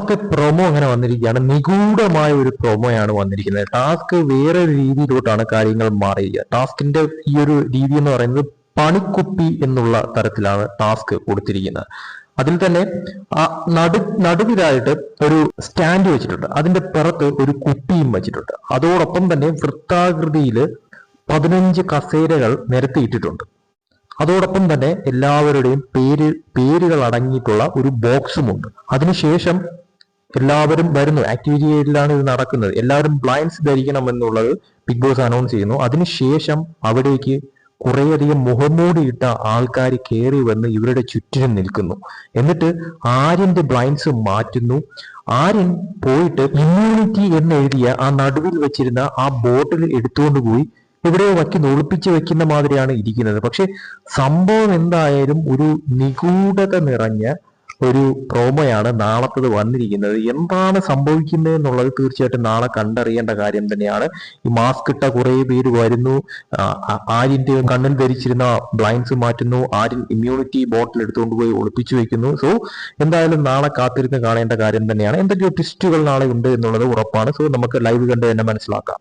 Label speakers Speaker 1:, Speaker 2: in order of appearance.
Speaker 1: നാളത്തെ പ്രൊമോ അങ്ങനെ വന്നിരിക്കുകയാണ്. നിഗൂഢമായ ഒരു പ്രൊമോയാണ് വന്നിരിക്കുന്നത്. ടാസ്ക് വേറെ രീതിയിലോട്ടാണ് കാര്യങ്ങൾ മാറിയിരിക്കുക. ടാസ്കിന്റെ ഈ ഒരു രീതി എന്ന് പറയുന്നത് പണിക്കുപ്പി എന്നുള്ള തരത്തിലാണ് ടാസ്ക് കൊടുത്തിരിക്കുന്നത്. അതിൽ തന്നെ ആ നടു നടുവിലായിട്ട് ഒരു സ്റ്റാൻഡ് വെച്ചിട്ടുണ്ട്. അതിന്റെ പുറത്ത് ഒരു കുപ്പിയും വെച്ചിട്ടുണ്ട്. അതോടൊപ്പം തന്നെ വൃത്താകൃതിയിൽ പതിനഞ്ച് കസേരകൾ നിരത്തിയിട്ടിട്ടുണ്ട് അതോടൊപ്പം തന്നെ എല്ലാവരുടെയും പേര് പേരുകൾ അടങ്ങിയിട്ടുള്ള ഒരു ബോക്സുമുണ്ട് അതിനുശേഷം എല്ലാവരും വരുന്നു. ആക്ടിവിറ്റി ഏരിയയിലാണ് ഇത് നടക്കുന്നത്. എല്ലാവരും ബ്ലൈൻഡ്സ് ധരിക്കണം എന്നുള്ളത് ബിഗ് ബോസ് അനൗൺസ് ചെയ്യുന്നു. അതിനുശേഷം അവിടേക്ക് കുറേയധികം മുഖംമൂടിയിട്ട ആൾക്കാർ കയറി വന്ന് ഇവരുടെ ചുറ്റിനും നിൽക്കുന്നു. എന്നിട്ട് ആര്യന്റെ ബ്ലൈൻഡ്സ് മാറ്റുന്നു. ആര്യൻ പോയിട്ട് ഇമ്മ്യൂണിറ്റി എന്ന് എഴുതിയ ആ നടുവിൽ വെച്ചിരുന്ന ആ ബോട്ടിൽ എടുത്തുകൊണ്ട് പോയി എവിടെയോ വയ്ക്കുന്നു. ഒളിപ്പിച്ച് വെക്കുന്ന മാതിരിയാണ് ഇരിക്കുന്നത്. പക്ഷെ സംഭവം എന്തായാലും ഒരു നിഗൂഢത നിറഞ്ഞ ഒരു പ്രോമോയാണ് നാളത്തത് വന്നിരിക്കുന്നത്. എന്താണ് സംഭവിക്കുന്നത് എന്നുള്ളത് തീർച്ചയായിട്ടും നാളെ കണ്ടറിയേണ്ട കാര്യം തന്നെയാണ്. ഈ മാസ്ക് ഇട്ട കുറെ പേര് വരുന്നു. ആര്യന്റെ കണ്ണിൽ ധരിച്ചിരുന്ന ബ്ലൈൻഡ്സ് മാറ്റുന്നു. ആര്യൻ ഇമ്മ്യൂണിറ്റി ബോട്ടിൽ എടുത്തുകൊണ്ട് പോയി ഒളിപ്പിച്ചു വെക്കുന്നു. സോ എന്തായാലും നാളെ കാത്തിരുന്ന് കാണേണ്ട കാര്യം തന്നെയാണ്. എന്തൊക്കെയോ ട്വിസ്റ്റുകൾ നാളെ ഉണ്ട് എന്നുള്ളത് ഉറപ്പാണ്. സോ നമുക്ക് ലൈവ് കണ്ട് തന്നെ മനസ്സിലാക്കാം.